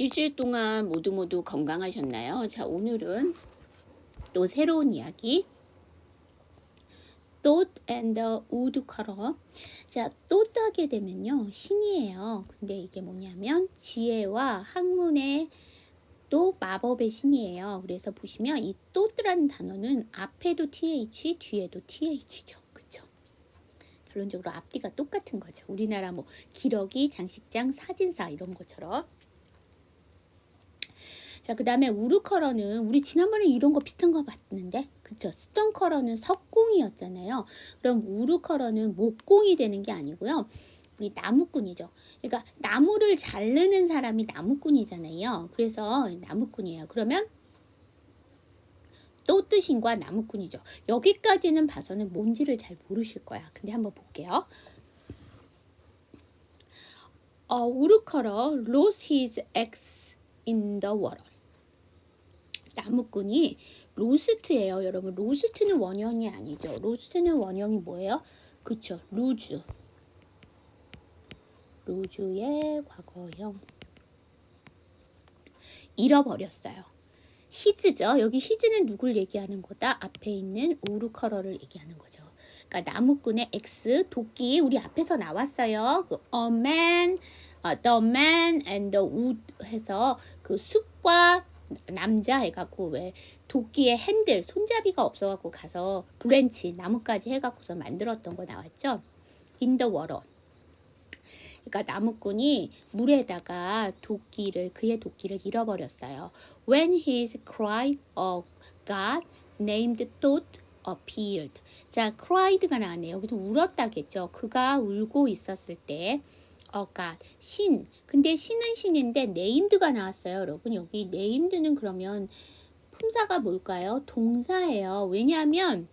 일주일 동안 모두 모두 건강하셨나요? 자, 오늘은 또 새로운 이야기. Dot and the woodcutter. 자, dot 하게 되면요. 신이에요. 근데 이게 뭐냐면 지혜와 학문의 또 마법의 신이에요. 그래서 보시면 이 dot라는 단어는 앞에도 th, 뒤에도 th죠. 결론적으로 앞뒤가 똑같은 거죠. 우리나라 뭐 기러기, 장식장, 사진사 이런 것처럼. 자, 그 다음에 우르컬러는 우리 지난번에 이런 거 비슷한 거 봤는데, 그쵸? 스톤컬러는 석공이었잖아요. 그럼 우르컬러는 목공이 되는 게 아니고요. 우리 나무꾼이죠. 그러니까 나무를 자르는 사람이 나무꾼이잖아요. 그래서 나무꾼이에요. 그러면 또 뜻인과 나무꾼이죠. 여기까지는 봐서는 뭔지를 잘 모르실 거야. 근데 한번 볼게요. 어, 우르컬러 lost his eggs in the water. 나무꾼이 로스트예요, 여러분. 로스트는 원형이 아니죠. 로스트는 원형이 뭐예요? 그쵸, 루즈. 루즈의 과거형. 잃어버렸어요. 히즈죠. 여기 히즈는 누굴 얘기하는 거다? 앞에 있는 우르컬러를 얘기하는 거죠. 그러니까 나무꾼의 X 도끼 우리 앞에서 나왔어요. 그 a man, 어, the man and the wood 해서 그 숲과 남자 해갖고 왜 도끼의 핸들 손잡이가 없어갖고 가서 브랜치 나무까지 해갖고서 만들었던 거 나왔죠. Water. 그러니까 나무꾼이 물에다가 도끼를 그의 도끼를 잃어버렸어요. When his cry of God named Tot appeared. 자, cried가 나왔네요. 여기도 울었다겠죠. 그가 울고 있었을 때 어, God, 신. 근데 신은 신인데 named가 나왔어요. 여러분 여기 named는 그러면 품사가 뭘까요? 동사예요. 왜냐하면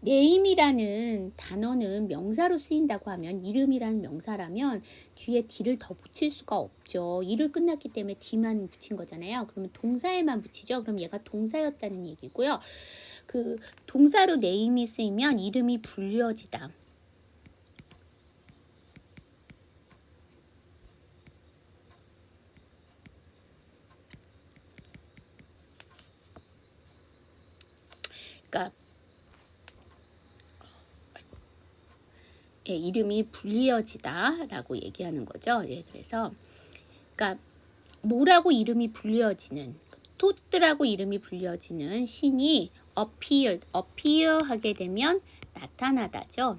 네임이라는 단어는 명사로 쓰인다고 하면 이름이라는 명사라면 뒤에 d를 더 붙일 수가 없죠. 이를 끝났기 때문에 d만 붙인 거잖아요. 그러면 동사에만 붙이죠. 그럼 얘가 동사였다는 얘기고요. 그 동사로 네임이 쓰이면 이름이 불려지다. 그러니까 예, 이름이 불리어지다라고 얘기하는 거죠. 예, 그래서 그러니까 뭐라고 이름이 불리어지는 토트라고 이름이 불려지는 신이 appear, appear 하게 되면 나타나다죠.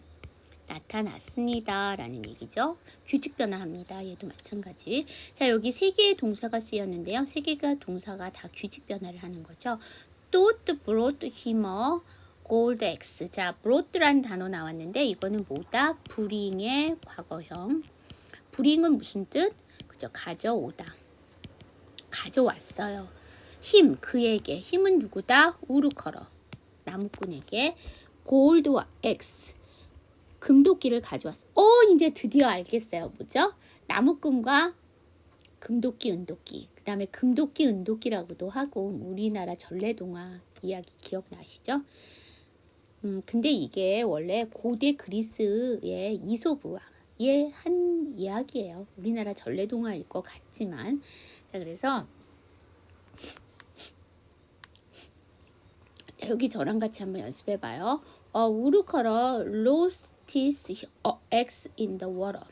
나타났습니다. 라는 얘기죠. 규칙 변화합니다. 얘도 마찬가지. 자, 여기 세 개의 동사가 쓰였는데요. 세 개가 동사가 다 규칙 변화를 하는 거죠. Brought him a gold X. 자, brought라는 단어 나왔는데 이거는 뭐다? bring의 과거형. bring은 무슨 뜻? 그죠? 가져오다. 가져왔어요. 힘, 그에게. 힘은 누구다? 우르컬어. 나무꾼에게 골드와 X. 금도끼를 가져왔어. 어, 이제 드디어 알겠어요. 뭐죠? 나무꾼과 금도끼, 은도끼. 그 다음에 금도끼, 은도끼라고도 하고 우리나라 전래동화 이야기 기억나시죠? 음, 근데 이게 원래 고대 그리스의 이소브의 한 이야기예요. 우리나라 전래동화일 것 같지만. 자, 그래서 여기 저랑 같이 한번 연습해 봐요. 어, 우르커러 his eggs in the water.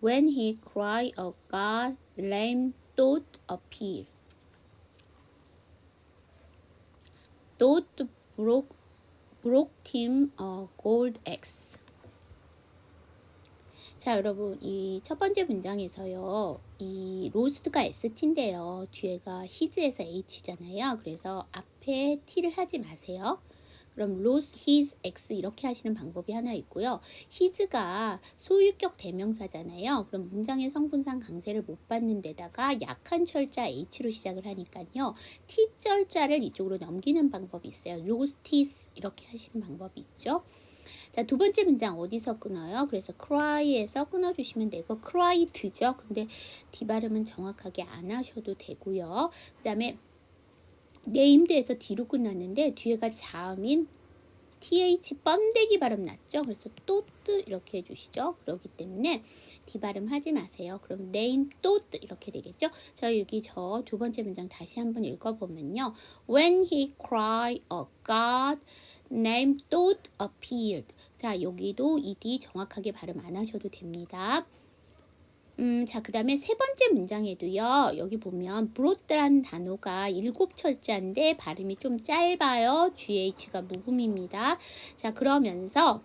When he cried a God, lame thought appeared. Thought broke, broke him a gold X. 자, 여러분, 이 첫 번째 문장에서요, 이 로스트가 ST인데요. 뒤에가 his에서 H잖아요. 그래서 앞에 T를 하지 마세요. 그럼 lose his x 이렇게 하시는 방법이 하나 있고요. his가 소유격 대명사잖아요. 그럼 문장의 성분상 강세를 못 받는 데다가 약한 철자 h로 시작을 하니까요. t 절자를 이쪽으로 넘기는 방법이 있어요. lost his 이렇게 하시는 방법이 있죠. 자, 두 번째 문장 어디서 끊어요? 그래서 cry에서 끊어 주시면 되고, cried죠. 근데 D 발음은 정확하게 안 하셔도 되고요. 그 다음에 네임드에서 D로 끝났는데 뒤에가 자음인 th 번데기 발음 났죠? 그래서 또뜨 이렇게 해주시죠. 그렇기 때문에 d 발음 하지 마세요. 그럼 name 또뜨 이렇게 되겠죠? 자 여기 저 두 번째 문장 다시 한번 읽어보면요. When he cried, a god name 또뜨 appeared. 자 여기도 ed 정확하게 발음 안 하셔도 됩니다. 음, 자, 그 다음에 세 번째 문장에도요, 여기 보면 broad라는 단어가 일곱 철자인데 발음이 좀 짧아요. GH가 묵음입니다. 자, 그러면서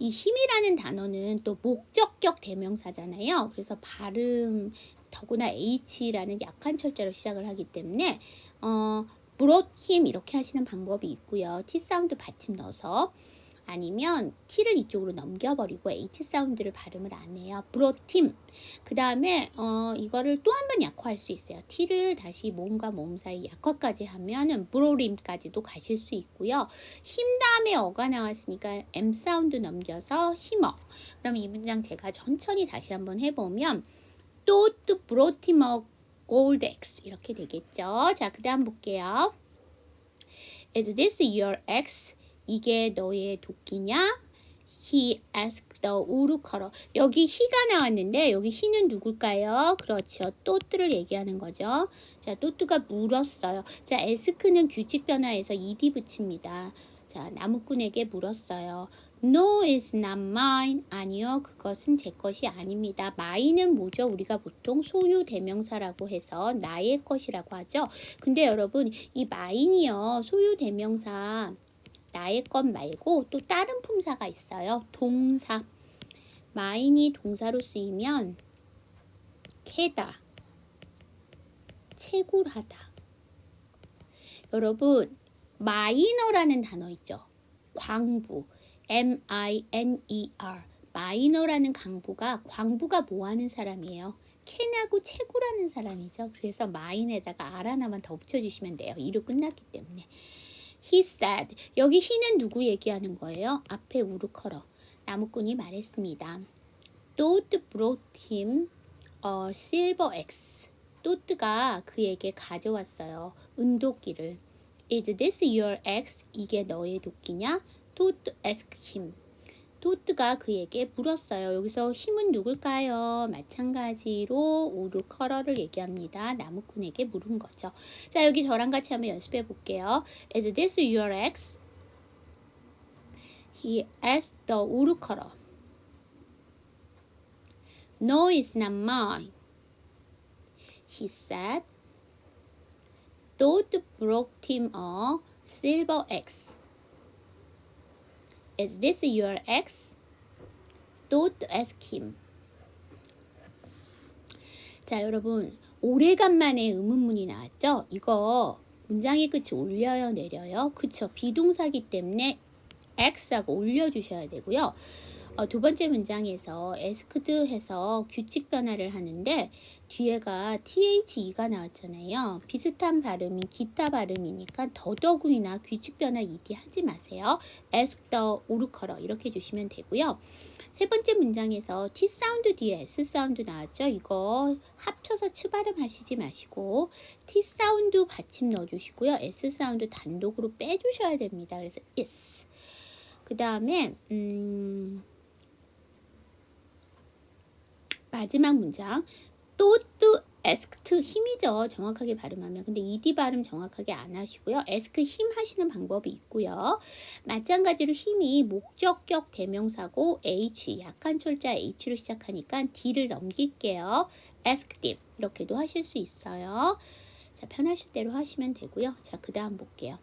이 힘이라는 단어는 또 목적격 대명사잖아요. 그래서 발음, 더구나 H라는 약한 철자로 시작을 하기 때문에, 어, brought him 이렇게 하시는 방법이 있고요. T 사운드 받침 넣어서. 아니면 T를 이쪽으로 넘겨버리고 H 사운드를 발음을 안 해요. 브로팀. 그 다음에 어, 이거를 또 한 번 약화할 수 있어요. T를 다시 모음과 모음 사이 약화까지 하면은 브로림까지도 가실 수 있고요. 힘 다음에 어가 나왔으니까 M 사운드 넘겨서 힘어. 그럼 이 문장 제가 천천히 다시 한번 해보면 또또 브로티머 골드 X 이렇게 되겠죠. 자, 그 다음 볼게요. Is this your ex? 이게 너의 도끼냐? He asked the 우루커러. 여기 he가 나왔는데 여기 he는 누굴까요? 그렇죠. 또뜨를 얘기하는 거죠. 자, 또뜨가 물었어요. 자, ask는 규칙 변화에서 ed 붙입니다. 자, 나무꾼에게 물었어요. No, it's not mine. 아니요, 그것은 제 것이 아닙니다. mine은 뭐죠? 우리가 보통 소유 대명사라고 해서 나의 것이라고 하죠. 근데 여러분, 이 mine이요, 소유 대명사 나의 것 말고 또 다른 품사가 있어요. 동사. 마인이 동사로 쓰이면 캐다, 채굴하다. 여러분, 마이너라는 단어 있죠. 광부. M-I-N-E-R. 마이너라는 강부가 광부가 뭐 하는 사람이에요? 캐나고 채굴하는 사람이죠. 그래서 마인에다가 알 하나만 더 붙여주시면 돼요. 이로 끝났기 때문에. He said. 여기 he는 누구 얘기하는 거예요? 앞에 우르커러. 나무꾼이 말했습니다. Todd brought him a silver axe. 또트가 그에게 가져왔어요. 은도끼를. Is this your axe? 이게 너의 도끼냐? Todd asked him. 도트가 그에게 물었어요. 여기서 힘은 누굴까요? 마찬가지로 오르커러를 얘기합니다. 나무꾼에게 물은 거죠. 자, 여기 저랑 같이 한번 연습해 볼게요. Is this your ex? He asked the 오르커러. No, it's not mine. He said. Todd brought him a silver axe. Is this your ex? Don't ask him. 자, 여러분. 오래간만에 의문문이 나왔죠? 이거 문장의 끝이 올려요, 내려요? 그쵸. 비동사기 때문에 x하고 올려주셔야 되고요. 어, 두 번째 문장에서 asked 해서 규칙 변화를 하는데 뒤에가 the가 나왔잖아요. 비슷한 발음인 기타 발음이니까 더더군이나 규칙 변화 ed 하지 마세요. ask the 오르커러 이렇게 해주시면 되고요. 세 번째 문장에서 T 사운드 뒤에 S 사운드 나왔죠? 이거 합쳐서 치 발음 하시지 마시고 T 사운드 받침 넣어주시고요. S 사운드 단독으로 빼주셔야 됩니다. 그래서 is. 그 다음에 음, 마지막 문장 또또 asked 힘이죠. 정확하게 발음하면. 근데 ed 발음 정확하게 안 하시고요. ask 힘 하시는 방법이 있고요. 마찬가지로 힘이 목적격 대명사고 h 약한 철자 h로 시작하니까 d를 넘길게요. him 이렇게도 하실 수 있어요. 자, 편하실 대로 하시면 되고요. 자, 그 다음 볼게요.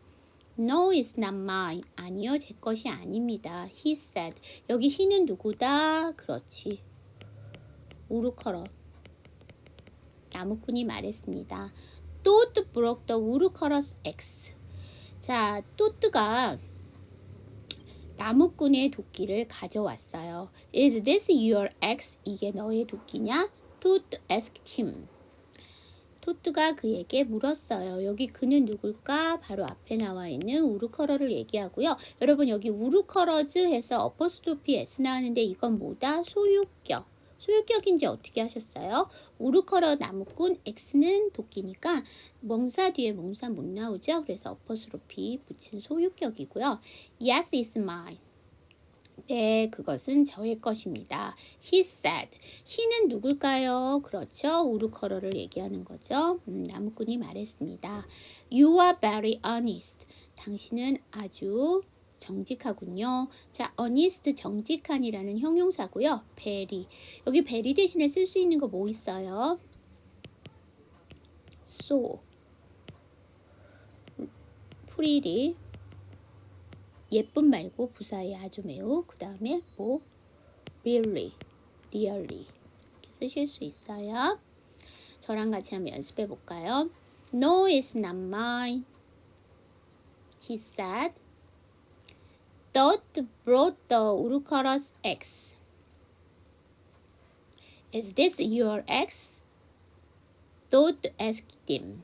No, it's not mine. 아니요, 제 것이 아닙니다. He said. 여기 he는 누구다? 그렇지. 우르커러. 나무꾼이 말했습니다. 또트 broke the 우르커러스 X. 자, 또트가 나무꾼의 도끼를 가져왔어요. Is this your X? 이게 너의 도끼냐? 토트 asked him. 토트가 그에게 물었어요. 여기 그는 누굴까? 바로 앞에 나와 있는 우르커러를 얘기하고요. 여러분 여기 우르커러즈 해서 어퍼스토피 S 나왔는데 이건 뭐다? 소유격. 소유격인지 어떻게 하셨어요? 우르커러 나무꾼 X는 도끼니까 멍사 뒤에 멍사 못 나오죠? 그래서 어퍼스로피 붙인 소유격이고요. Yes, is mine. 네, 그것은 저의 것입니다. He said. he는 누굴까요? 그렇죠. 우르커러를 얘기하는 거죠. 음, 나무꾼이 말했습니다. You are very honest. 당신은 아주 정직하군요. 자, honest 정직한이라는 형용사고요. very. 여기 very 대신에 쓸 수 있는 거 뭐 있어요? so. pretty. 예쁜 말고 부사에 아주 매우 그 다음에 뭐 really, really 이렇게 쓰실 수 있어요. 저랑 같이 한번 연습해 볼까요? No, it's not mine. He said. Dot brought the Urukaras eggs. Is this your eggs? Dot asked him.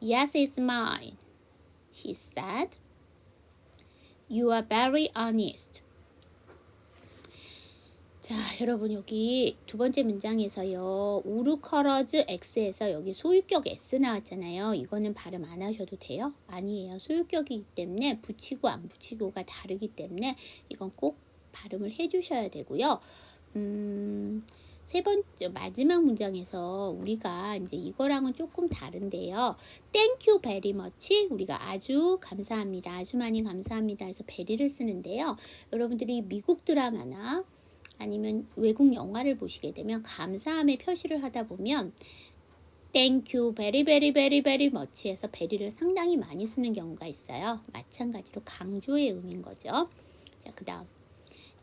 Yes, it's mine. he said. You are very honest. 자, 여러분 여기 두 번째 문장에서요. 우르커러즈 X에서 여기 소유격 S 나왔잖아요. 이거는 발음 안 하셔도 돼요? 아니에요. 소유격이기 때문에 붙이고 안 붙이고가 다르기 때문에 이건 꼭 발음을 해 주셔야 되고요. 음, 세 번째 마지막 문장에서 우리가 이제 이거랑은 조금 다른데요. You very much. 우리가 아주 감사합니다. 아주 많이 감사합니다. 해서 베리를 쓰는데요. 여러분들이 미국 드라마나 아니면 외국 영화를 보시게 되면 감사함의 표시를 하다 보면 Thank you very very very very much 해서 베리를 상당히 많이 쓰는 경우가 있어요. 마찬가지로 강조의 의미인 거죠. 자, 그다음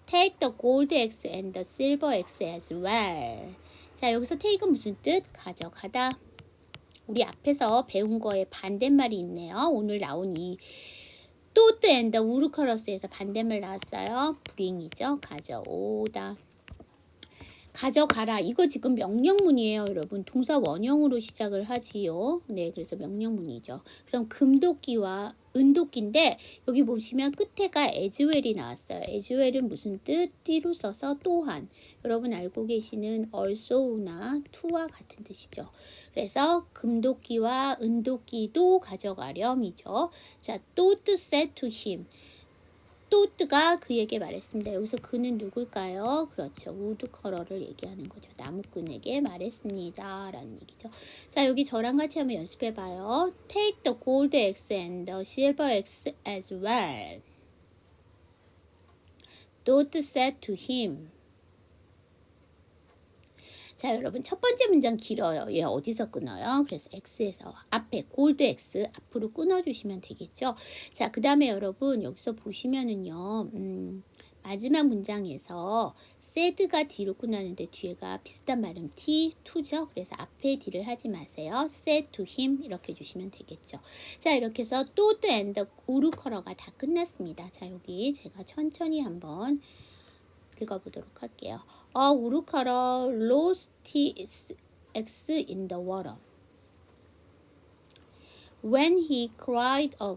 Take the gold X and the silver X as well. 자, 여기서 take은 무슨 뜻? 가져가다. 우리 앞에서 배운 거에 반대말이 있네요. 오늘 나온 이 또트 앤더 우르커러스에서 반대말 나왔어요. bring이죠. 가져오다. 가져가라. 이거 지금 명령문이에요, 여러분. 동사 원형으로 시작을 하지요. 네, 그래서 명령문이죠. 그럼 금도끼와 은도끼인데 여기 보시면 끝에가 에즈웰이 나왔어요. 에즈웰은 무슨 뜻? 띠로 써서 또한. 여러분 알고 계시는 also나 to와 같은 뜻이죠. 그래서 금도끼와 은도끼도 가져가렴이죠. 자, 또 to him. 또트가 그에게 말했습니다. 여기서 그는 누굴까요? 그렇죠. 우드커러를 얘기하는 거죠. 나무꾼에게 말했습니다. 라는 얘기죠. 자, 여기 저랑 같이 한번 연습해 봐요. Take the gold X and the silver X as well. Dot said to him. 자, 여러분 첫 번째 문장 길어요. 얘 어디서 끊어요? 그래서 X에서 앞에 골드 X 앞으로 끊어 주시면 되겠죠. 자, 그 다음에 여러분 여기서 보시면은요. 음, 마지막 문장에서 said가 D로 끝나는데 뒤에가 비슷한 발음 T, to죠. 그래서 앞에 D를 하지 마세요. said to him 이렇게 주시면 되겠죠. 자, 이렇게 해서 또 the and 우르커러가 다 끝났습니다. 자, 여기 제가 천천히 한번 읽어보도록 할게요. A woodcutter lost his axe in the water. When he cried, a,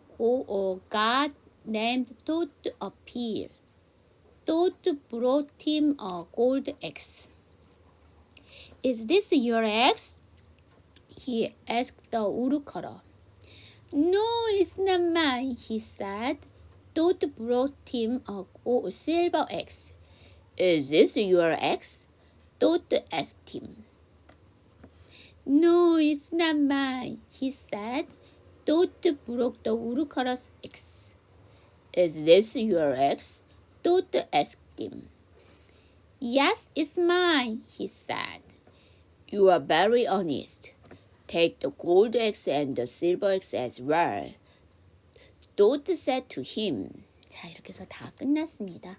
god named Toad appeared. Toad brought him a gold axe. Is this your axe? He asked the woodcutter. No, it's not mine, he said. Toad brought him a silver axe. Is this your ex? Dot asked him. No, it's not mine, he said. Dot broke the woodcutter's ex. Is this your ex? Dot asked him. Yes, it's mine, he said. You are very honest. Take the gold X and the silver X as well. Dot said to him. 자, 이렇게 해서 다 끝났습니다.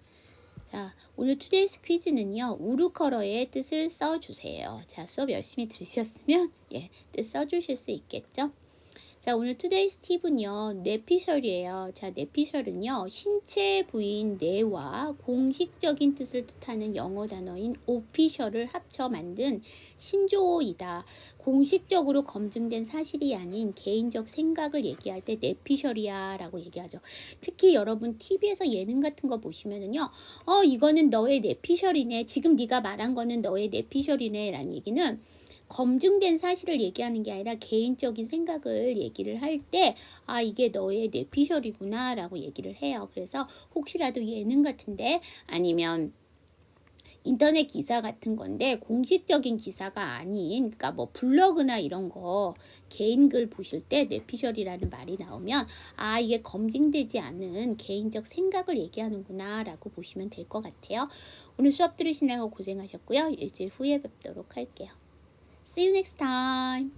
자, 오늘 투데이 스 퀴즈는요, 우르커러의 뜻을 써주세요. 자, 수업 열심히 들으셨으면, 예, 뜻 써주실 수 있겠죠? 자, 오늘 투데이스 팁은요, 뇌피셜이에요. 자, 뇌피셜은요, 신체 부인 뇌와 공식적인 뜻을 뜻하는 영어 단어인 오피셜을 합쳐 만든 신조어이다. 공식적으로 검증된 사실이 아닌 개인적 생각을 얘기할 때 뇌피셜이야 라고 얘기하죠. 특히 여러분 TV에서 예능 같은 거 보시면은요, 어, 이거는 너의 뇌피셜이네. 지금 네가 말한 거는 너의 뇌피셜이네. 라는 얘기는 검증된 사실을 얘기하는 게 아니라 개인적인 생각을 얘기를 할 때, 아, 이게 너의 뇌피셜이구나, 라고 얘기를 해요. 그래서 혹시라도 예능 같은데, 아니면 인터넷 기사 같은 건데, 공식적인 기사가 아닌, 그러니까 뭐 블로그나 이런 거, 개인 글 보실 때 뇌피셜이라는 말이 나오면, 아, 이게 검증되지 않은 개인적 생각을 얘기하는구나, 라고 보시면 될 것 같아요. 오늘 수업 들으시느라고 고생하셨고요. 일주일 후에 뵙도록 할게요. See you next time.